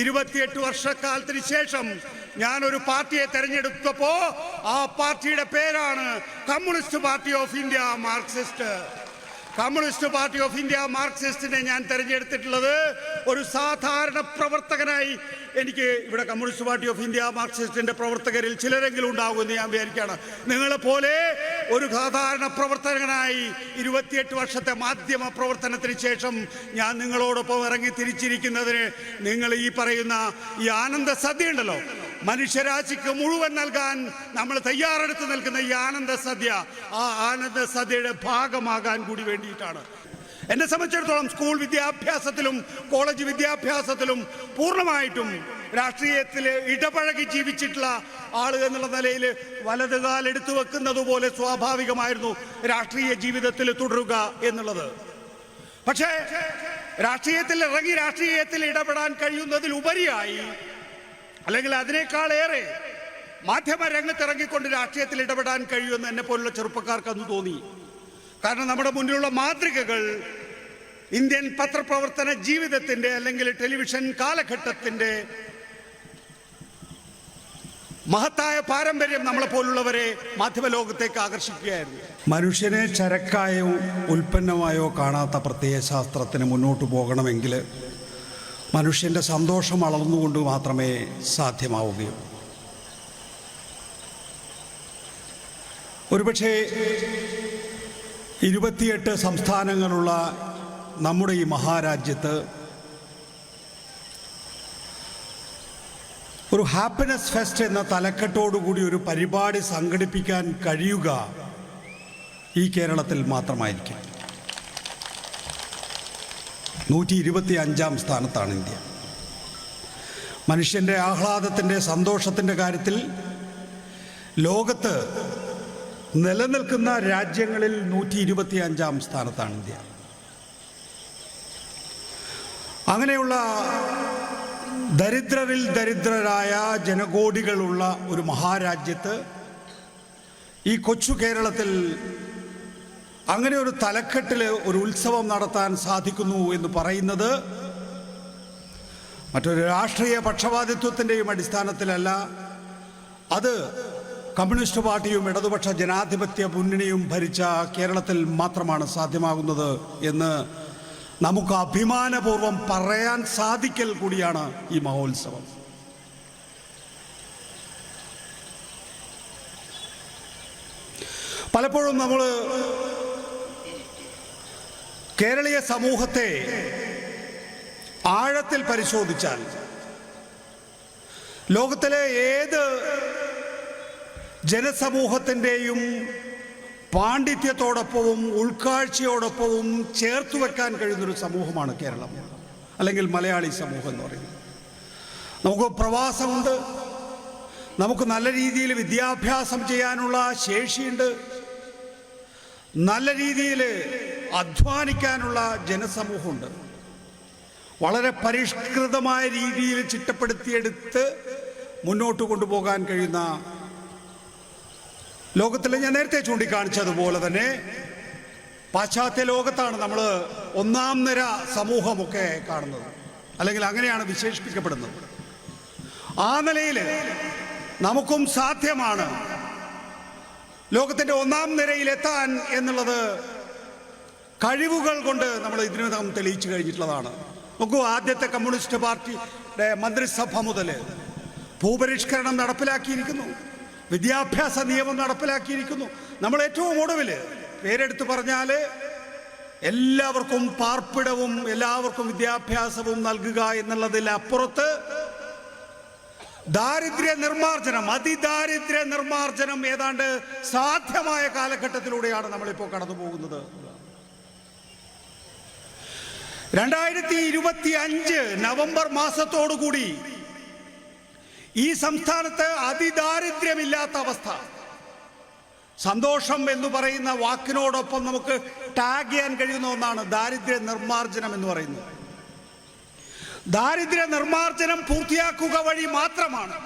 ഇരുപത്തിയെട്ട് വർഷക്കാലത്തിന് ശേഷം ഞാൻ ഒരു പാർട്ടിയെ തെരഞ്ഞെടുത്തപ്പോ ആ പാർട്ടിയുടെ പേരാണ് Communist Party of India Marxist. Communist Party of India മാർക്സിസ്റ്റിനെ ഞാൻ തെരഞ്ഞെടുത്തിട്ടുള്ളത് ഒരു സാധാരണ പ്രവർത്തകനായി എനിക്ക് ഇവിടെ കമ്മ്യൂണിസ്റ്റ് പാർട്ടി ഓഫ് ഇന്ത്യ മാർക്സിസ്റ്റിന്റെ പ്രവർത്തകരിൽ ചിലരെങ്കിലും ഉണ്ടാകുമെന്ന് ഞാൻ വിചാരിക്കുകയാണ്. നിങ്ങളെപ്പോലെ ഒരു സാധാരണ പ്രവർത്തകനായി ഇരുപത്തിയെട്ട് വർഷത്തെ മാധ്യമ പ്രവർത്തനത്തിന് ശേഷം ഞാൻ നിങ്ങളോടൊപ്പം ഇറങ്ങി തിരിച്ചിരിക്കുന്നതിന് നിങ്ങൾ ഈ പറയുന്ന ഈ ആനന്ദ സദ്യ ഉണ്ടല്ലോ? മനുഷ്യരാശിക്ക് മുഴുവൻ നൽകാൻ നമ്മൾ തയ്യാറെടുത്ത് നിൽക്കുന്ന ഈ ആനന്ദ സദ്യ ആ ആനന്ദ സദ്യയുടെ ഭാഗമാകാൻ കൂടി വേണ്ടിയിട്ടാണ്. എന്നെ സംബന്ധിച്ചിടത്തോളം സ്കൂൾ വിദ്യാഭ്യാസത്തിലും കോളേജ് വിദ്യാഭ്യാസത്തിലും പൂർണമായിട്ടും രാഷ്ട്രീയത്തിൽ ഇടപഴകി ജീവിച്ചിട്ടുള്ള ആൾ എന്നുള്ള നിലയിൽ വലതുകാൽ എടുത്തു വെക്കുന്നത് പോലെ സ്വാഭാവികമായിരുന്നു രാഷ്ട്രീയ ജീവിതത്തിൽ തുടരുക എന്നുള്ളത്. പക്ഷേ രാഷ്ട്രീയത്തിൽ ഇറങ്ങി രാഷ്ട്രീയത്തിൽ ഇടപെടാൻ കഴിയുന്നതിൽ ഉപരിയായി അല്ലെങ്കിൽ അതിനേക്കാളേറെ മാധ്യമ രംഗത്ത് ഇറങ്ങിക്കൊണ്ട് രാഷ്ട്രീയത്തിൽ ഇടപെടാൻ കഴിയുമെന്ന് എന്നെ പോലുള്ള ചെറുപ്പക്കാർക്ക് അന്ന് തോന്നി. കാരണം നമ്മുടെ മുന്നിലുള്ള മാതൃകകൾ ഇന്ത്യൻ പത്രപ്രവർത്തന ജീവിതത്തിന്റെ അല്ലെങ്കിൽ ടെലിവിഷൻ കാലഘട്ടത്തിന്റെ മഹത്തായ പാരമ്പര്യം നമ്മളെ പോലുള്ളവരെ മാധ്യമ ലോകത്തേക്ക് ആകർഷിക്കുകയായിരുന്നു. മനുഷ്യനെ ചരക്കായോ ഉൽപ്പന്നമായോ കാണാത്ത പ്രത്യയശാസ്ത്രത്തിന് മുന്നോട്ട് പോകണമെങ്കിൽ മനുഷ്യന്റെ സന്തോഷം അളന്നുകൊണ്ട് മാത്രമേ സാധ്യമാവുകയുള്ളൂ ഒരുപക്ഷെ ഇരുപത്തിയെട്ട് സംസ്ഥാനങ്ങളുള്ള നമ്മുടെ ഈ മഹാരാജ്യത്ത് ഒരു ഹാപ്പിനെസ് ഫെസ്റ്റ് എന്ന തലക്കെട്ടോടുകൂടി ഒരു പരിപാടി സംഘടിപ്പിക്കാൻ കഴിയുക ഈ കേരളത്തിൽ മാത്രമായിരിക്കും. നൂറ്റി ഇരുപത്തി അഞ്ചാം സ്ഥാനത്താണ് ഇന്ത്യ. മനുഷ്യന്റെ ആഹ്ലാദത്തിന്റെ സന്തോഷത്തിന്റെ കാര്യത്തിൽ ലോകത്ത് നിലനിൽക്കുന്ന രാജ്യങ്ങളിൽ നൂറ്റി ഇരുപത്തി അഞ്ചാം സ്ഥാനത്താണ് ഇന്ത്യ. അങ്ങനെയുള്ള ദരിദ്രരിൽ ദരിദ്രരായ ജനകോടികളുള്ള ഒരു മഹാരാജ്യത്ത് ഈ കൊച്ചു കേരളത്തിൽ അങ്ങനെ ഒരു തലക്കെട്ടിൽ ഒരു ഉത്സവം നടത്താൻ സാധിക്കുന്നു എന്ന് പറയുന്നത് മറ്റൊരു രാഷ്ട്രീയ പക്ഷപാതിത്വത്തിന്റെയും അടിസ്ഥാനത്തിലല്ല. അത് കമ്മ്യൂണിസ്റ്റ് പാർട്ടിയും ഇടതുപക്ഷ ജനാധിപത്യ മുന്നണിയും ഭരിച്ച കേരളത്തിൽ മാത്രമാണ് സാധ്യമാകുന്നത് എന്ന് നമുക്ക് അഭിമാനപൂർവം പറയാൻ സാധിക്കൽ കൂടിയാണ് ഈ മഹോത്സവം. പലപ്പോഴും നമ്മൾ കേരളീയ സമൂഹത്തെ ആഴത്തിൽ പരിശോധിച്ചാൽ ലോകത്തിലെ ഏത് ജനസമൂഹത്തിന്റെയും പാണ്ഡിത്യത്തോടൊപ്പവും ഉൾക്കാഴ്ചയോടൊപ്പവും ചേർത്ത് വെക്കാൻ കഴിയുന്നൊരു സമൂഹമാണ് കേരളം അല്ലെങ്കിൽ മലയാളി സമൂഹം എന്ന് പറയുന്നത്. നമുക്ക് പ്രവാസമുണ്ട് നമുക്ക് നല്ല രീതിയിൽ വിദ്യാഭ്യാസം ചെയ്യാനുള്ള ശേഷിയുണ്ട് നല്ല രീതിയിൽ അധ്വാനിക്കാനുള്ള ജനസമൂഹമുണ്ട്. വളരെ പരിഷ്കൃതമായ രീതിയിൽ ചിട്ടപ്പെടുത്തിയെടുത്ത് മുന്നോട്ട് കൊണ്ടുപോകാൻ കഴിയുന്ന ലോകത്തിൽ ഞാൻ നേരത്തെ ചൂണ്ടിക്കാണിച്ചതുപോലെ തന്നെ പാശ്ചാത്യ ലോകത്താണ് നമ്മൾ ഒന്നാം നിര സമൂഹമൊക്കെ കാണുന്നത്. അല്ലെങ്കിൽ അങ്ങനെയാണ് വിശേഷിപ്പിക്കപ്പെടുന്നത്. ആ നിലയിൽ നമുക്കും സാധ്യമാണ് ലോകത്തിന്റെ ഒന്നാം നിരയിലെത്താൻ എന്നുള്ളത് കഴിവുകൾ കൊണ്ട് നമ്മൾ ഇതിനകം തെളിയിച്ചു കഴിഞ്ഞിട്ടുള്ളതാണ്. നോക്കൂ ആദ്യത്തെ കമ്മ്യൂണിസ്റ്റ് പാർട്ടിയുടെ മന്ത്രിസഭ മുതൽ ഭൂപരിഷ്കരണം നടപ്പിലാക്കിയിരിക്കുന്നു. വിദ്യാഭ്യാസ നിയമം നടപ്പിലാക്കിയിരിക്കുന്നു. നമ്മൾ ഏറ്റവും ഒടുവിൽ പേരെടുത്ത് പറഞ്ഞാൽ എല്ലാവർക്കും പാർപ്പിടവും എല്ലാവർക്കും വിദ്യാഭ്യാസവും നൽകുക എന്നുള്ളതിൽ അപ്പുറത്ത് ദാരിദ്ര്യ നിർമ്മാർജനം അതിദാരിദ്ര്യ നിർമ്മാർജനം ഏതാണ്ട് സാധ്യമായ കാലഘട്ടത്തിലൂടെയാണ് നമ്മളിപ്പോൾ കടന്നു പോകുന്നത്. രണ്ടായിരത്തി ഇരുപത്തി അഞ്ച് നവംബർ മാസത്തോടുകൂടി ഈ സംസ്ഥാനത്ത് അതിദാരിദ്ര്യമില്ലാത്ത അവസ്ഥ. സന്തോഷം എന്ന് പറയുന്ന വാക്കിനോടൊപ്പം നമുക്ക് ടാഗ് ചെയ്യാൻ കഴിയുന്ന ഒന്നാണ് ദാരിദ്ര്യ നിർമ്മാർജനം എന്ന് പറയുന്നത്. ദാരിദ്ര്യ നിർമ്മാർജനം പൂർത്തിയാക്കുക വഴി മാത്രമാണ്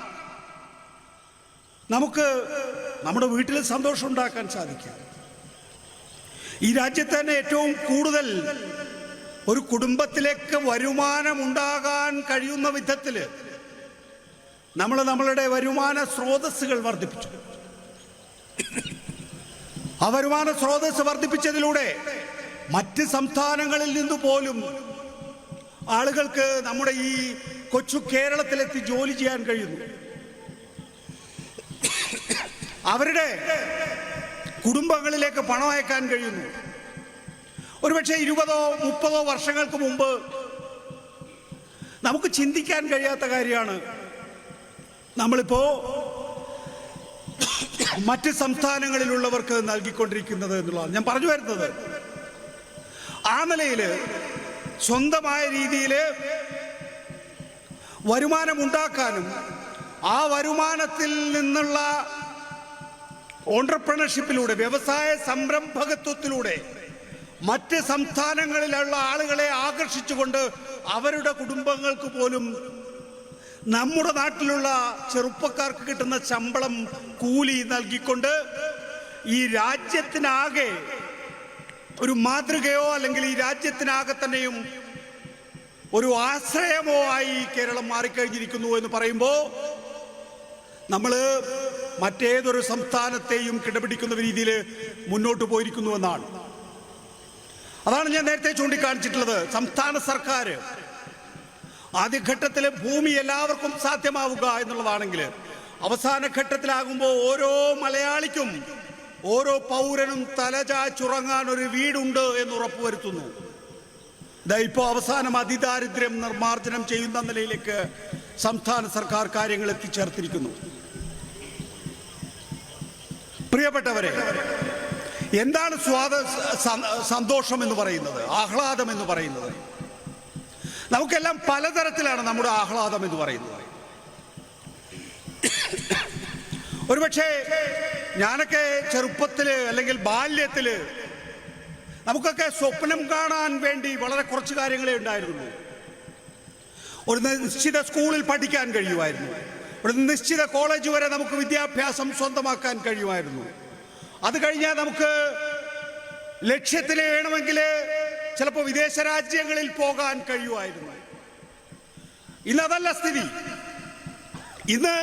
നമുക്ക് നമ്മുടെ വീട്ടിൽ സന്തോഷം ഉണ്ടാക്കാൻ സാധിക്കുക. ഈ രാജ്യത്ത് തന്നെ ഏറ്റവും കൂടുതൽ ഒരു കുടുംബത്തിലേക്ക് വരുമാനം ഉണ്ടാകാൻ കഴിയുന്ന വിധത്തിൽ നമ്മൾ നമ്മളുടെ വരുമാന സ്രോതസ്സുകൾ വർദ്ധിപ്പിച്ചു. ആ വരുമാന സ്രോതസ് വർദ്ധിപ്പിച്ചതിലൂടെ മറ്റ് സംസ്ഥാനങ്ങളിൽ നിന്ന് പോലും ആളുകൾക്ക് നമ്മുടെ ഈ കൊച്ചു കേരളത്തിലെത്തി ജോലി ചെയ്യാൻ കഴിയുന്നു. അവരുടെ കുടുംബങ്ങളിലേക്ക് പണം അയക്കാൻ കഴിയുന്നു. ഒരുപക്ഷെ ഇരുപതോ മുപ്പതോ വർഷങ്ങൾക്ക് മുമ്പ് നമുക്ക് ചിന്തിക്കാൻ കഴിയാത്ത കാര്യമാണ് നമ്മളിപ്പോ മറ്റ് സംസ്ഥാനങ്ങളിലുള്ളവർക്ക് നൽകിക്കൊണ്ടിരിക്കുന്നത് എന്നുള്ളതാണ്. ഞാൻ പറഞ്ഞു വരുന്നത്. ആ നിലയിൽ സ്വന്തമായ രീതിയിൽ വരുമാനം ഉണ്ടാക്കാനും ആ വരുമാനത്തിൽ നിന്നുള്ള ഓണ്ടർപ്രണർഷിപ്പിലൂടെ വ്യവസായ സംരംഭകത്വത്തിലൂടെ മറ്റ് സംസ്ഥാനങ്ങളിലുള്ള ആളുകളെ ആകർഷിച്ചുകൊണ്ട് അവരുടെ കുടുംബങ്ങൾക്ക് പോലും നമ്മുടെ നാട്ടിലുള്ള ചെറുപ്പക്കാർക്ക് കിട്ടുന്ന ശമ്പളം കൂലി നൽകിക്കൊണ്ട് ഈ രാജ്യത്തിനാകെ ഒരു മാതൃകയോ അല്ലെങ്കിൽ ഈ രാജ്യത്തിനാകെ തന്നെയും ഒരു ആശ്രയമോ ആയി കേരളം മാറിക്കഴിഞ്ഞിരിക്കുന്നു എന്ന് പറയുമ്പോൾ നമ്മൾ മറ്റേതൊരു സംസ്ഥാനത്തെയും കിടപിടിക്കുന്ന രീതിയിൽ മുന്നോട്ട് പോയിരിക്കുന്നു എന്നാണ്. അതാണ് ഞാൻ നേരത്തെ ചൂണ്ടിക്കാണിച്ചിട്ടുള്ളത്. സംസ്ഥാന സർക്കാർ ആദ്യഘട്ടത്തിൽ ഭൂമി എല്ലാവർക്കും സാധ്യമാവുക എന്നുള്ളതാണെങ്കിൽ അവസാന ഘട്ടത്തിലാകുമ്പോൾ ഓരോ മലയാളിക്കും ഓരോ പൗരനും തലചാച്ചുറങ്ങാൻ ഒരു വീടുണ്ട് എന്ന് ഉറപ്പുവരുത്തുന്നു ഇപ്പോൾ അവസാനം അതിദാരിദ്ര്യം നിർമ്മാർജനം ചെയ്യുന്ന നിലയിലേക്ക് സംസ്ഥാന സർക്കാർ കാര്യങ്ങൾ എത്തിച്ചേർത്തിരിക്കുന്നു. പ്രിയപ്പെട്ടവരെ എന്താണ് സ്വാത സന്തോഷം എന്ന് പറയുന്നത്? ആഹ്ലാദം എന്ന് പറയുന്നത്? നമുക്കെല്ലാം പലതരത്തിലാണ് നമ്മുടെ ആഹ്ലാദം എന്ന് പറയുന്നത്. ഒരുപക്ഷെ ഞാനൊക്കെ ചെറുപ്പത്തിൽ അല്ലെങ്കിൽ ബാല്യത്തിൽ നമുക്കൊക്കെ സ്വപ്നം കാണാൻ വേണ്ടി വളരെ കുറച്ച് കാര്യങ്ങളെ ഉണ്ടായിരുന്നുള്ളൂ ഒരു നിശ്ചിത സ്കൂളിൽ പഠിക്കാൻ കഴിയുമായിരുന്നു. ഒരു നിശ്ചിത കോളേജ് വരെ നമുക്ക് വിദ്യാഭ്യാസം സ്വന്തമാക്കാൻ കഴിയുമായിരുന്നു. അത് കഴിഞ്ഞാൽ നമുക്ക് ലക്ഷ്യത്തിൽ വേണമെങ്കിൽ ചിലപ്പോൾ വിദേശ രാജ്യങ്ങളിൽ പോകാൻ കഴിയുമായിരുന്നു. ഇന്ന് അതല്ല സ്ഥിതി. ഇന്ന്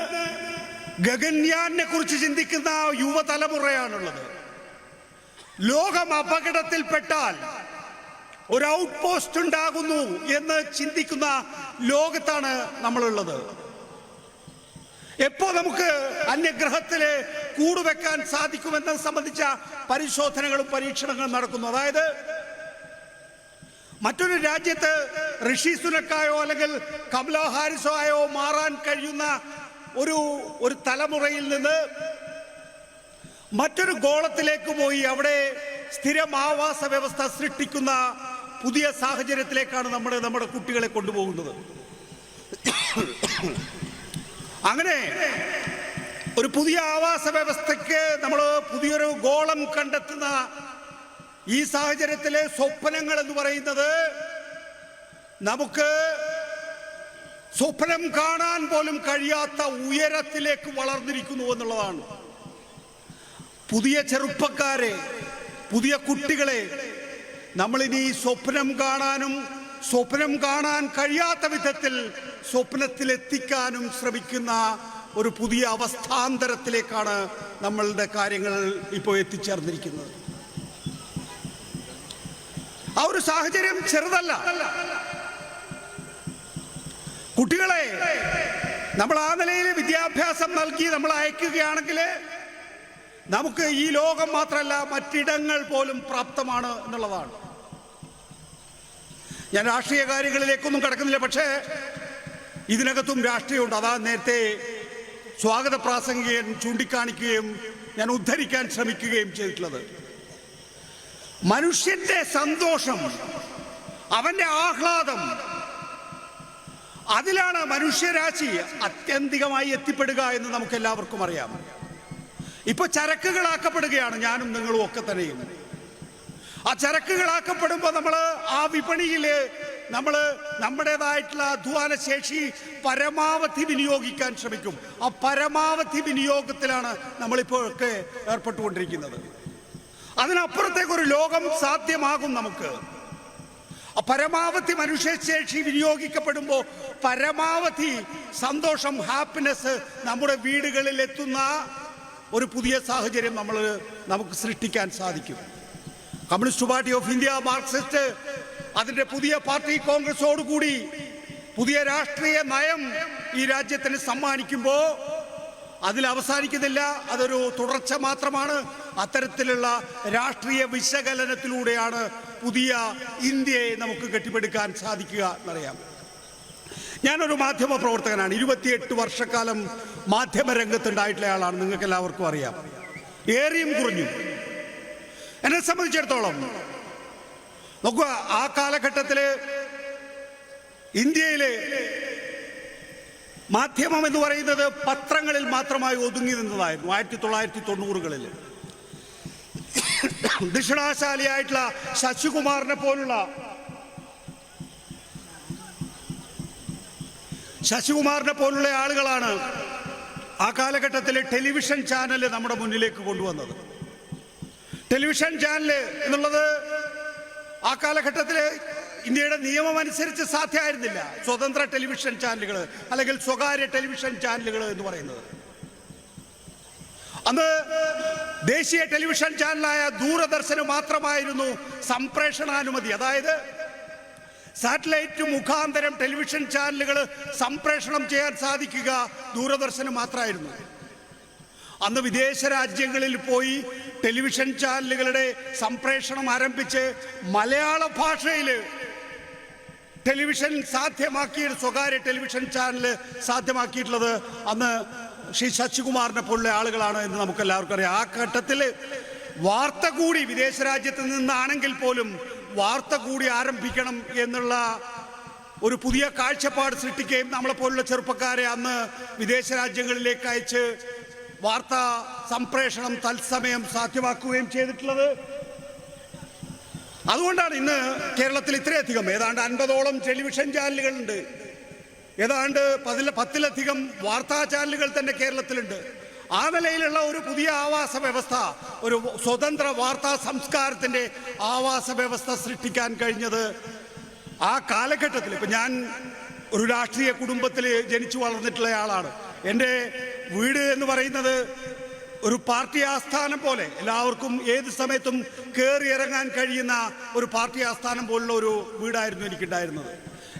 ഗഗൻയാനെ കുറിച്ച് ചിന്തിക്കുന്ന യുവതലമുറയാണുള്ളത്. ലോകം അപകടത്തിൽപ്പെട്ടാൽ ഒരു ഔട്ട് പോസ്റ്റ് ഉണ്ടാകുന്നു എന്ന് ചിന്തിക്കുന്ന ലോകത്താണ് നമ്മളുള്ളത്. എപ്പോ നമുക്ക് അന്യഗ്രഹത്തിൽ കൂടുവെക്കാൻ സാധിക്കുമെന്നത് സംബന്ധിച്ച പരിശോധനകളും പരീക്ഷണങ്ങളും നടക്കുന്നു. അതായത് മറ്റൊരു രാജ്യത്ത് ഋഷി സുനക്കായോ അല്ലെങ്കിൽ കമല ഹാരിസോ ആയോ മാറാൻ കഴിയുന്ന ഒരു ഒരു തലമുറയിൽ നിന്ന് മറ്റൊരു ഗോളത്തിലേക്ക് പോയി അവിടെ സ്ഥിരം ആവാസ വ്യവസ്ഥ സൃഷ്ടിക്കുന്ന പുതിയ സാഹചര്യത്തിലേക്കാണ് നമ്മുടെ നമ്മുടെ കുട്ടികളെ കൊണ്ടുപോകുന്നത്. അങ്ങനെ ഒരു പുതിയ ആവാസ വ്യവസ്ഥയ്ക്ക് നമ്മൾ പുതിയൊരു ഗോളം കണ്ടെത്തുന്ന ഈ സാഹചര്യത്തിലെ സ്വപ്നങ്ങൾ എന്ന് പറയുന്നത് നമുക്ക് സ്വപ്നം കാണാൻ പോലും കഴിയാത്ത ഉയരത്തിലേക്ക് വളർന്നിരിക്കുന്നു എന്നുള്ളതാണ്. പുതിയ ചെറുപ്പക്കാരെ പുതിയ കുട്ടികളെ നമ്മളിനി സ്വപ്നം കാണാനും സ്വപ്നം കാണാൻ കഴിയാത്ത വിധത്തിൽ സ്വപ്നത്തിലെത്തിക്കാനും ശ്രമിക്കുന്ന ഒരു പുതിയ അവസ്ഥാന്തരത്തിലേക്കാണ് നമ്മളുടെ കാര്യങ്ങൾ ഇപ്പോൾ എത്തിച്ചേർന്നിരിക്കുന്നത്. ആ ഒരു സാഹചര്യം ചെറുതല്ല. കുട്ടികളെ നമ്മൾ ആ നിലയിൽ വിദ്യാഭ്യാസം നൽകി നമ്മൾ അയക്കുകയാണെങ്കിൽ നമുക്ക് ഈ ലോകം മാത്രമല്ല മറ്റിടങ്ങൾ പോലും പ്രാപ്തമാണ് എന്നുള്ളതാണ്. ഞാൻ രാഷ്ട്രീയ കാര്യങ്ങളിലേക്കൊന്നും കിടക്കുന്നില്ല പക്ഷേ ഇതിനകത്തും രാഷ്ട്രീയമുണ്ട്. അതാ നേരത്തെ സ്വാഗത പ്രാസംഗികൻ ചൂണ്ടിക്കാണിക്കുകയും ഞാൻ ഉദ്ധരിക്കാൻ ശ്രമിക്കുകയും ചെയ്തിട്ടുള്ളത്. മനുഷ്യന്റെ സന്തോഷം അവന്റെ ആഹ്ലാദം അതിലാണ് മനുഷ്യരാശി അത്യന്തികമായി എത്തിപ്പെടുക എന്ന് നമുക്ക് എല്ലാവർക്കും അറിയാം. ഇപ്പൊ ചരക്കുകളാക്കപ്പെടുകയാണ് ഞാനും നിങ്ങളും ഒക്കെ തന്നെയും. ആ ചരക്കുകളാക്കപ്പെടുമ്പോൾ നമ്മൾ ആ വിപണിയിൽ നമ്മൾ നമ്മുടേതായിട്ടുള്ള അധ്വാന ശേഷി പരമാവധി വിനിയോഗിക്കാൻ ശ്രമിക്കും. ആ പരമാവധി വിനിയോഗത്തിലാണ് നമ്മളിപ്പോഴൊക്കെ ഏർപ്പെട്ടുകൊണ്ടിരിക്കുന്നത്. അതിനപ്പുറത്തേക്ക് ഒരു ലോകം സാധ്യമാകും നമുക്ക്. പരമാവധി മനുഷ്യശേഷി വിനിയോഗിക്കപ്പെടുമ്പോൾ പരമാവധി സന്തോഷം ഹാപ്പിനെസ് നമ്മുടെ വീടുകളിൽ എത്തുന്ന ഒരു പുതിയ സാഹചര്യം നമ്മൾ നമുക്ക് സൃഷ്ടിക്കാൻ സാധിക്കും. Communist Party of India Marxist അതിന്റെ പുതിയ പാർട്ടി കോൺഗ്രസോടുകൂടി പുതിയ രാഷ്ട്രീയ നയം ഈ രാജ്യത്തിന് സമ്മാനിക്കുമ്പോൾ അതിൽ അവസാനിക്കുന്നില്ല. അതൊരു തുടർച്ച മാത്രമാണ്. അത്തരത്തിലുള്ള രാഷ്ട്രീയ വിശകലനത്തിലൂടെയാണ് പുതിയ ഇന്ത്യയെ നമുക്ക് കെട്ടിപ്പടുക്കാൻ സാധിക്കുക എന്നറിയാം. ഞാനൊരു മാധ്യമ പ്രവർത്തകനാണ്. ഇരുപത്തിയെട്ട് വർഷക്കാലം മാധ്യമ രംഗത്തുണ്ടായിട്ടുള്ള ആളാണ്. നിങ്ങൾക്ക് എല്ലാവർക്കും അറിയാം. ഏറിയും കുറഞ്ഞു. എന്നെ സംബന്ധിച്ചിടത്തോളം നോക്കുക ആ കാലഘട്ടത്തിൽ ഇന്ത്യയിലെ മാധ്യമം എന്ന് പറയുന്നത് പത്രങ്ങളിൽ മാത്രമായി ഒതുങ്ങി നിന്നതായിരുന്നു ആയിരത്തി തൊള്ളായിരത്തി തൊണ്ണൂറുകളിൽ. ദക്ഷിണാശാലിയായിട്ടുള്ള ശശികുമാറിനെ പോലുള്ള ശശികുമാറിനെ പോലുള്ള ആളുകളാണ് ആ കാലഘട്ടത്തിലെ ടെലിവിഷൻ ചാനൽ നമ്മുടെ മുന്നിലേക്ക് കൊണ്ടുവന്നത്. ടെലിവിഷൻ ചാനൽ എന്നുള്ളത് ആ കാലഘട്ടത്തിൽ ഇന്ത്യയുടെ നിയമം അനുസരിച്ച് സാധ്യമായിരുന്നില്ല. സ്വതന്ത്ര ടെലിവിഷൻ ചാനലുകൾ അല്ലെങ്കിൽ സ്വകാര്യ ടെലിവിഷൻ ചാനലുകൾ എന്ന് പറയുന്നത്. അന്ന് ദേശീയ ടെലിവിഷൻ ചാനലായ ദൂരദർശന് മാത്രമായിരുന്നു സംപ്രേഷണാനുമതി. അതായത് സാറ്റലൈറ്റ് മുഖാന്തരം ടെലിവിഷൻ ചാനലുകൾ സംപ്രേഷണം ചെയ്യാൻ സാധിക്കുക ദൂരദർശന് മാത്രമായിരുന്നു. അന്ന് വിദേശ രാജ്യങ്ങളിൽ പോയി ടെലിവിഷൻ ചാനലുകളുടെ സംപ്രേഷണം ആരംഭിച്ച് മലയാള ഭാഷയിൽ ടെലിവിഷൻ സാധ്യമാക്കിയ സ്വകാര്യ ടെലിവിഷൻ ചാനൽ സാധ്യമാക്കിയിട്ടുള്ളത് അന്ന് ശ്രീ ശശികുമാറിനെ പോലുള്ള ആളുകളാണ് എന്ന് നമുക്ക് എല്ലാവർക്കും അറിയാം. ആ ഘട്ടത്തിൽ വാർത്ത കൂടി വിദേശ രാജ്യത്ത് നിന്നാണെങ്കിൽ പോലും വാർത്ത കൂടി ആരംഭിക്കണം എന്നുള്ള ഒരു പുതിയ കാഴ്ചപ്പാട് സൃഷ്ടിക്കുകയും നമ്മളെ പോലുള്ള ചെറുപ്പക്കാരെ അന്ന് വിദേശ രാജ്യങ്ങളിലേക്ക് അയച്ച് വാർത്താ സംപ്രേഷണം തത്സമയം സാധ്യമാക്കുകയും ചെയ്തിട്ടുള്ളത് അതുകൊണ്ടാണ് ഇന്ന് കേരളത്തിൽ ഇത്രയധികം ഏതാണ്ട് അൻപതോളം ടെലിവിഷൻ ചാനലുകളുണ്ട്. ഏതാണ്ട് പതില പത്തിലധികം വാർത്താ ചാനലുകൾ തന്നെ കേരളത്തിലുണ്ട്. ആ നിലയിലുള്ള ഒരു പുതിയ ആവാസ വ്യവസ്ഥ ഒരു സ്വതന്ത്ര വാർത്താ സംസ്കാരത്തിന്റെ ആവാസ വ്യവസ്ഥ സൃഷ്ടിക്കാൻ കഴിഞ്ഞത് ആ കാലഘട്ടത്തിൽ. ഇപ്പൊ ഞാൻ ഒരു രാഷ്ട്രീയ കുടുംബത്തിൽ ജനിച്ചു വളർന്നിട്ടുള്ള ആളാണ് എന്റെ വീട് എന്ന് പറയുന്നത് ഒരു പാർട്ടി ആസ്ഥാനം പോലെ എല്ലാവർക്കും ഏത് സമയത്തും കയറി ഇറങ്ങാൻ കഴിയുന്ന ഒരു പാർട്ടി ആസ്ഥാനം പോലുള്ള ഒരു വീടായിരുന്നു എനിക്കുണ്ടായിരുന്നത്.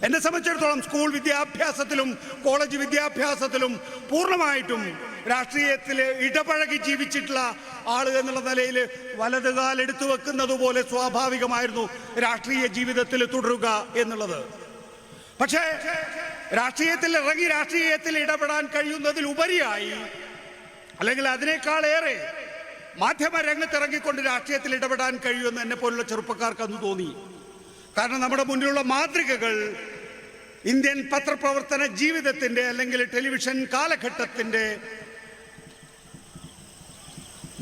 എന്നെ സംബന്ധിച്ചിടത്തോളം സ്കൂൾ വിദ്യാഭ്യാസത്തിലും കോളേജ് വിദ്യാഭ്യാസത്തിലും പൂർണമായിട്ടും രാഷ്ട്രീയത്തിൽ ഇടപഴകി ജീവിച്ചിട്ടുള്ള ആളുകൾ എന്നുള്ള നിലയിൽ വലതുകാൽ എടുത്തു വെക്കുന്നത് പോലെ സ്വാഭാവികമായിരുന്നു രാഷ്ട്രീയ ജീവിതത്തിൽ തുടരുക എന്നുള്ളത്. പക്ഷേ രാഷ്ട്രീയത്തിൽ ഇറങ്ങി രാഷ്ട്രീയത്തിൽ ഇടപെടാൻ കഴിയുന്നതിൽ ഉപരിയായി അല്ലെങ്കിൽ അതിനേക്കാളേറെ മാധ്യമ രംഗത്ത് ഇറങ്ങിക്കൊണ്ട് രാഷ്ട്രീയത്തിൽ ഇടപെടാൻ കഴിയുമെന്ന് എന്നെ പോലുള്ള ചെറുപ്പക്കാർക്ക് അന്ന് തോന്നി. കാരണം നമ്മുടെ മുന്നിലുള്ള മാതൃകകൾ ഇന്ത്യൻ പത്രപ്രവർത്തന ജീവിതത്തിന്റെ അല്ലെങ്കിൽ ടെലിവിഷൻ കാലഘട്ടത്തിന്റെ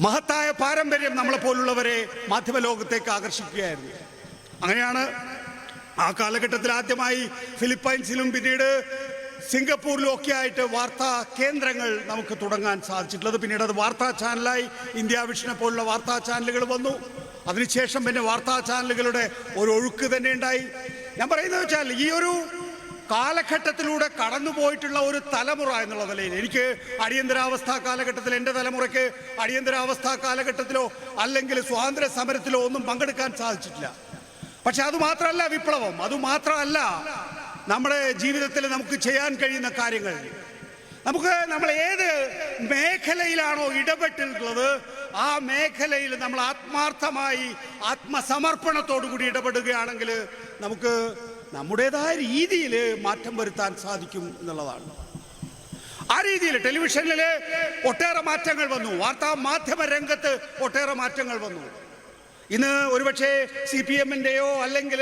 മഹത്തായ പാരമ്പര്യം നമ്മളെ പോലുള്ളവരെ മാധ്യമ ലോകത്തേക്ക് ആകർഷിക്കുകയായിരുന്നു. അങ്ങനെയാണ് ആ കാലഘട്ടത്തിൽ ആദ്യമായി ഫിലിപ്പൈൻസിലും പിന്നീട് സിംഗപ്പൂരിലും ഒക്കെ ആയിട്ട് വാർത്താ കേന്ദ്രങ്ങൾ നമുക്ക് തുടങ്ങാൻ സാധിച്ചിട്ടുള്ളത്. പിന്നീട് അത് വാർത്താ ചാനലായി ഇന്ത്യ വിഷനെ പോലുള്ള വാർത്താ ചാനലുകൾ വന്നു. അതിനുശേഷം പിന്നെ വാർത്താ ചാനലുകളുടെ ഒരു ഒഴുക്ക് തന്നെ ഉണ്ടായി. ഞാൻ പറയുന്നത് വെച്ചാൽ ഈ ഒരു കാലഘട്ടത്തിലൂടെ കടന്നുപോയിട്ടുള്ള ഒരു തലമുറ എന്നുള്ള നിലയിൽ എനിക്ക് അടിയന്തരാവസ്ഥ കാലഘട്ടത്തിൽ എന്റെ തലമുറയ്ക്ക് അടിയന്തരാവസ്ഥ കാലഘട്ടത്തിലോ അല്ലെങ്കിൽ സ്വാതന്ത്ര്യ സമരത്തിലോ ഒന്നും പങ്കെടുക്കാൻ സാധിച്ചിട്ടില്ല. പക്ഷെ അതുമാത്രമല്ല വിപ്ലവം. അത് മാത്രമല്ല നമ്മുടെ ജീവിതത്തിൽ നമുക്ക് ചെയ്യാൻ കഴിയുന്ന കാര്യങ്ങൾ. നമുക്ക് നമ്മൾ ഏത് മേഖലയിലാണോ ഇടപെട്ടിട്ടുള്ളത് ആ മേഖലയിൽ നമ്മൾ ആത്മാർത്ഥമായി ആത്മസമർപ്പണത്തോടു കൂടി ഇടപെടുകയാണെങ്കിൽ നമുക്ക് നമ്മുടേതായ രീതിയിൽ മാറ്റം വരുത്താൻ സാധിക്കും എന്നുള്ളതാണ്. ആ രീതിയിൽ ടെലിവിഷനിൽ ഒട്ടേറെ മാറ്റങ്ങൾ വന്നു. വാർത്താ മാധ്യമ രംഗത്ത് ഒട്ടേറെ മാറ്റങ്ങൾ വന്നു. ഇന്ന് ഒരുപക്ഷെ സി പി എമ്മിന്റെയോ അല്ലെങ്കിൽ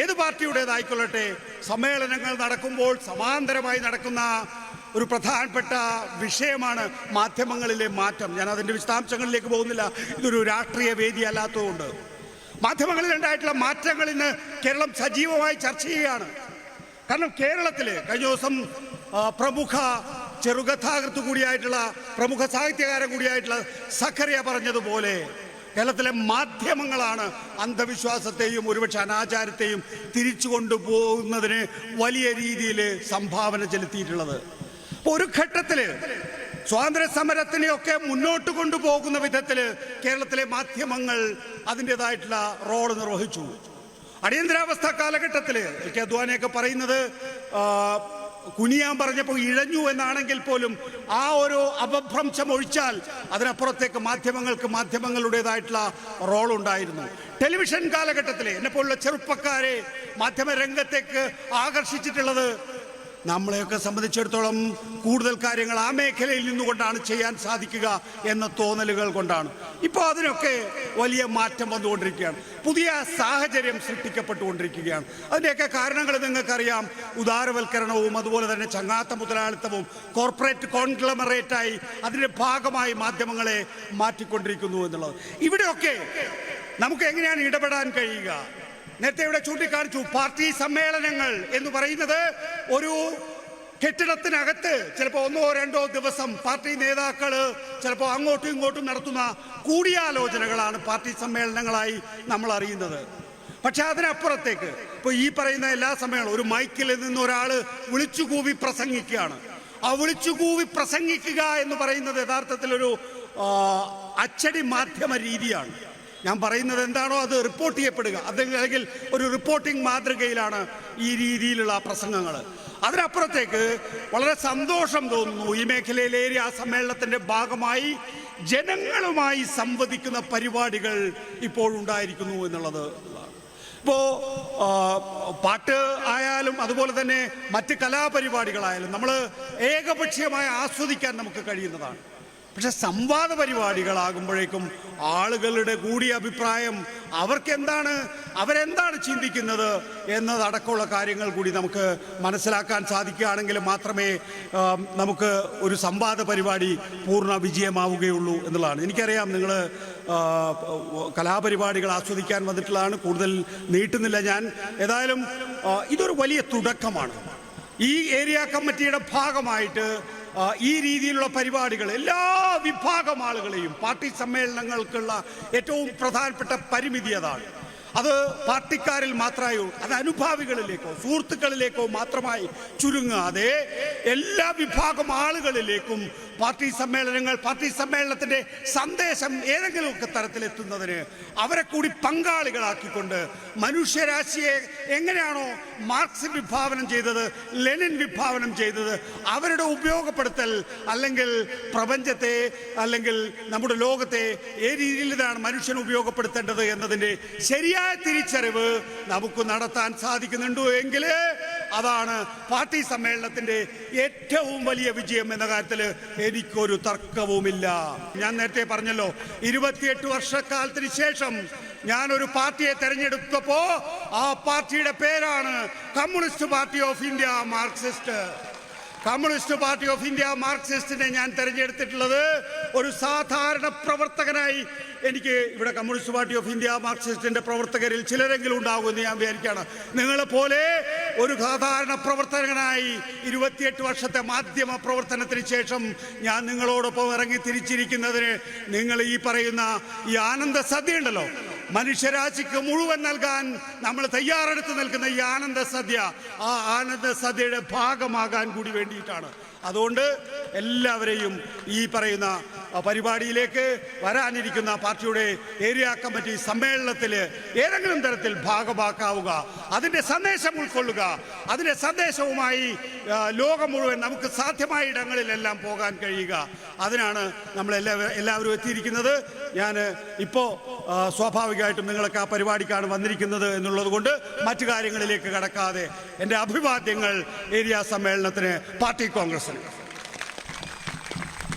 ഏത് പാർട്ടിയുടേതായിക്കൊള്ളട്ടെ സമ്മേളനങ്ങൾ നടക്കുമ്പോൾ സമാന്തരമായി നടക്കുന്ന ഒരു പ്രധാനപ്പെട്ട വിഷയമാണ് മാധ്യമങ്ങളിലെ മാറ്റം. ഞാൻ അതിന്റെ വിശദാംശങ്ങളിലേക്ക് പോകുന്നില്ല. ഇതൊരു രാഷ്ട്രീയ വേദി അല്ലാത്തതുകൊണ്ട്. മാധ്യമങ്ങളിൽ ഉണ്ടായിട്ടുള്ള മാറ്റങ്ങൾ ഇന്ന് കേരളം സജീവമായി ചർച്ച ചെയ്യുകയാണ്. കാരണം കേരളത്തിൽ കഴിഞ്ഞ ദിവസം പ്രമുഖ ചെറുകഥാകൃത്ത് കൂടിയായിട്ടുള്ള പ്രമുഖ സാഹിത്യകാരൻ കൂടിയായിട്ടുള്ള സക്കറിയ പറഞ്ഞതുപോലെ കേരളത്തിലെ മാധ്യമങ്ങളാണ് അന്ധവിശ്വാസത്തെയും ഒരുപക്ഷെ അനാചാരത്തെയും തിരിച്ചു കൊണ്ടുപോകുന്നതിന് വലിയ രീതിയിൽ സംഭാവന ചെലുത്തിയിട്ടുള്ളത്. ഒരു ഘട്ടത്തിൽ സ്വാതന്ത്ര്യ സമരത്തിനെയൊക്കെ മുന്നോട്ട് കൊണ്ടുപോകുന്ന വിധത്തിൽ കേരളത്തിലെ മാധ്യമങ്ങൾ അതിന്റെതായിട്ടുള്ള റോൾ നിർവഹിച്ചു. അടിയന്തരാവസ്ഥ കാലഘട്ടത്തിൽ കെ അദ്വാനിയൊക്കെ പറയുന്നത് കുനിയാൻ പറഞ്ഞപ്പോൾ ഇഴഞ്ഞു എന്നാണെങ്കിൽ പോലും ആ ഒരു അപഭ്രംശം ഒഴിച്ചാൽ അതിനപ്പുറത്തേക്ക് മാധ്യമങ്ങൾക്ക് മാധ്യമങ്ങളുടേതായിട്ടുള്ള റോൾ ഉണ്ടായിരുന്നു. ടെലിവിഷൻ കാലഘട്ടത്തിലെ എന്നെപ്പോലുള്ള ചെറുപ്പക്കാരെ മാധ്യമ രംഗത്തേക്ക് ആകർഷിച്ചിട്ടുള്ളത് നമ്മളെയൊക്കെ സംബന്ധിച്ചിടത്തോളം കൂടുതൽ കാര്യങ്ങൾ ആ മേഖലയിൽ നിന്നുകൊണ്ടാണ് ചെയ്യാൻ സാധിക്കുക എന്ന തോന്നലുകൾ കൊണ്ടാണ്. ഇപ്പോൾ അതിനൊക്കെ വലിയ മാറ്റം വന്നുകൊണ്ടിരിക്കുകയാണ്. പുതിയ സാഹചര്യം സൃഷ്ടിക്കപ്പെട്ടുകൊണ്ടിരിക്കുകയാണ്. അതിന്റെയൊക്കെ കാരണങ്ങൾ നിങ്ങൾക്കറിയാം. ഉദാരവൽക്കരണവും അതുപോലെ തന്നെ ചങ്ങാത്ത മുതലാളിത്തവും കോർപ്പറേറ്റ് കോൺഗ്ലമറേറ്റായി അതിന്റെ ഭാഗമായി മാധ്യമങ്ങളെ മാറ്റിക്കൊണ്ടിരിക്കുന്നു എന്നുള്ളത്. ഇവിടെയൊക്കെ നമുക്ക് എങ്ങനെയാണ് ഇടപെടാൻ കഴിയുക? നേരത്തെ ഇവിടെ ചൂണ്ടിക്കാണിച്ചു പാർട്ടി സമ്മേളനങ്ങൾ എന്ന് പറയുന്നത് ഒരു കെട്ടിടത്തിനകത്ത് ചിലപ്പോൾ ഒന്നോ രണ്ടോ ദിവസം പാർട്ടി നേതാക്കൾ ചിലപ്പോൾ അങ്ങോട്ടും ഇങ്ങോട്ടും നടത്തുന്ന കൂടിയാലോചനകളാണ് പാർട്ടി സമ്മേളനങ്ങളായി നമ്മൾ അറിയുന്നത്. പക്ഷെ അതിനപ്പുറത്തേക്ക് ഇപ്പൊ ഈ പറയുന്ന എല്ലാ സമ്മേളനവും ഒരു മൈക്കിൽ നിന്ന് ഒരാൾ വിളിച്ചുകൂവി പ്രസംഗിക്കുകയാണ്. ആ വിളിച്ചുകൂവി പ്രസംഗിക്കുക എന്ന് പറയുന്നത് യഥാർത്ഥത്തിൽ ഒരു അച്ചടി മാധ്യമ രീതിയാണ്. ഞാൻ പറയുന്നത് എന്താണോ അത് റിപ്പോർട്ട് ചെയ്യപ്പെടുക. അല്ലെങ്കിൽ ഒരു റിപ്പോർട്ടിംഗ് മാതൃകയിലാണ് ഈ രീതിയിലുള്ള പ്രസംഗങ്ങൾ. അതിനപ്പുറത്തേക്ക് വളരെ സന്തോഷം തോന്നുന്നു ഈ മേഖലയിലെ ഏരിയ സമ്മേളനത്തിന്റെ ഭാഗമായി ജനങ്ങളുമായി സംവദിക്കുന്ന പരിപാടികൾ ഇപ്പോൾ ഉണ്ടായിരിക്കുന്നു എന്നുള്ളത്. ഇപ്പോൾ ആ, പാട്ട് ആയാലും അതുപോലെ തന്നെ മറ്റ് കലാപരിപാടികളായാലും നമ്മൾ ഏകപക്ഷീയമായി ആസ്വദിക്കാൻ നമുക്ക് കഴിയുന്നതാണ്. പക്ഷെ സംവാദ പരിപാടികളാകുമ്പോഴേക്കും ആളുകളുടെ കൂടിയ അഭിപ്രായം അവർക്കെന്താണ് അവരെന്താണ് ചിന്തിക്കുന്നത് എന്നതടക്കമുള്ള കാര്യങ്ങൾ കൂടി നമുക്ക് മനസ്സിലാക്കാൻ സാധിക്കുകയാണെങ്കിൽ മാത്രമേ നമുക്ക് ഒരു സംവാദ പരിപാടി പൂർണ വിജയമാവുകയുള്ളൂ എന്നുള്ളതാണ്. എനിക്കറിയാം നിങ്ങൾ കലാപരിപാടികൾ ആസ്വദിക്കാൻ വന്നിട്ടുള്ളതാണ്. കൂടുതൽ നീട്ടുന്നില്ല ഞാൻ. ഏതായാലും ഇതൊരു വലിയ തുടക്കമാണ്. ഈ ഏരിയ കമ്മിറ്റിയുടെ ഭാഗമായിട്ട് ഈ രീതിയിലുള്ള പരിപാടികൾ എല്ലാ വിഭാഗം ആളുകളെയും പാർട്ടി സമ്മേളനങ്ങൾക്കുള്ള ഏറ്റവും പ്രധാനപ്പെട്ട പരിമിതി അതാണ്. അത് പാർട്ടിക്കാരിൽ മാത്രമായോ അത് അനുഭാവികളിലേക്കോ സുഹൃത്തുക്കളിലേക്കോ മാത്രമായി ചുരുങ്ങാതെ എല്ലാ വിഭാഗം ആളുകളിലേക്കും പാർട്ടി സമ്മേളനങ്ങൾ പാർട്ടി സമ്മേളനത്തിന്റെ സന്ദേശം ഏതെങ്കിലുമൊക്കെ തരത്തിലെത്തുന്നതിന് അവരെ കൂടി പങ്കാളികളാക്കിക്കൊണ്ട് മനുഷ്യരാശിയെ എങ്ങനെയാണോ മാർക്സ് വിഭാവനം ചെയ്തത് ലെനിൻ വിഭാവനം ചെയ്തത് അവരുടെ ഉപയോഗപ്പെടുത്തൽ അല്ലെങ്കിൽ പ്രപഞ്ചത്തെ അല്ലെങ്കിൽ നമ്മുടെ ലോകത്തെ ഏത് രീതിയിലാണ് മനുഷ്യൻ ഉപയോഗപ്പെടുത്തേണ്ടത് എന്നതിന്റെ ശരിയായ തിരിച്ചറിവ് നമുക്ക് നടത്താൻ സാധിക്കുന്നുണ്ടോ എങ്കിൽ അതാണ് പാർട്ടി സമ്മേളനത്തിന്റെ ഏറ്റവും വലിയ വിജയം എന്ന കാര്യത്തിൽ എനിക്കൊരു തർക്കവുമില്ല. ഞാൻ നേരത്തെ പറഞ്ഞല്ലോ ഇരുപത്തിയെട്ട് വർഷക്കാലത്തിന് ശേഷം ഞാൻ ഒരു പാർട്ടിയെ തെരഞ്ഞെടുത്തപ്പോ ആ പാർട്ടിയുടെ പേരാണ് Communist Party of India Marxist. Communist Party of India മാർക്സിസ്റ്റിനെ ഞാൻ തിരഞ്ഞെടുത്തിട്ടുള്ളത് ഒരു സാധാരണ പ്രവർത്തകനായി എനിക്ക് ഇവിടെ കമ്മ്യൂണിസ്റ്റ് പാർട്ടി ഓഫ് ഇന്ത്യ മാർക്സിസ്റ്റിന്റെ പ്രവർത്തകരിൽ ചിലരെങ്കിലും ഉണ്ടാകുമെന്ന് ഞാൻ വിചാരിക്കുകയാണ്. നിങ്ങളെ പോലെ ഒരു സാധാരണ പ്രവർത്തകനായി ഇരുപത്തിയെട്ട് വർഷത്തെ മാധ്യമ പ്രവർത്തനത്തിന് ശേഷം ഞാൻ നിങ്ങളോടൊപ്പം ഇറങ്ങി തിരിച്ചിരിക്കുന്നതിന് നിങ്ങൾ ഈ പറയുന്ന ഈ ആനന്ദ സദ്യ ഉണ്ടല്ലോ. മനുഷ്യരാശിക്ക് മുഴുവൻ നൽകാൻ നമ്മൾ തയ്യാറെടുത്ത് നിൽക്കുന്ന ഈ ആനന്ദ സദ്യ ആ ആനന്ദ സദ്യയുടെ ഭാഗമാകാൻ കൂടി വേണ്ടിയിട്ടാണ്. അതുകൊണ്ട് എല്ലാവരെയും ഈ പറയുന്ന പരിപാടിയിലേക്ക് വരാനിരിക്കുന്ന പാർട്ടിയുടെ ഏരിയ കമ്മിറ്റി സമ്മേളനത്തിൽ ഏതെങ്കിലും തരത്തിൽ ഭാഗമാക്കാവുക അതിന്റെ സന്ദേശം ഉൾക്കൊള്ളുക അതിന്റെ സന്ദേശവുമായി ലോകം മുഴുവൻ നമുക്ക് സാധ്യമായ ഇടങ്ങളിലെല്ലാം പോകാൻ കഴിയുക. അതിനാണ് നമ്മൾ എല്ലാ എല്ലാവരും എത്തിയിരിക്കുന്നത്. ഞാൻ ഇപ്പോൾ സ്വാഭാവികമായിട്ടും നിങ്ങളൊക്കെ ആ പരിപാടിക്കാണ് വന്നിരിക്കുന്നത് എന്നുള്ളത് കൊണ്ട് മറ്റു കാര്യങ്ങളിലേക്ക് കടക്കാതെ എന്റെ അഭിവാദ്യങ്ങൾ ഏരിയ സമ്മേളനത്തിന് പാർട്ടി കോൺഗ്രസിന്.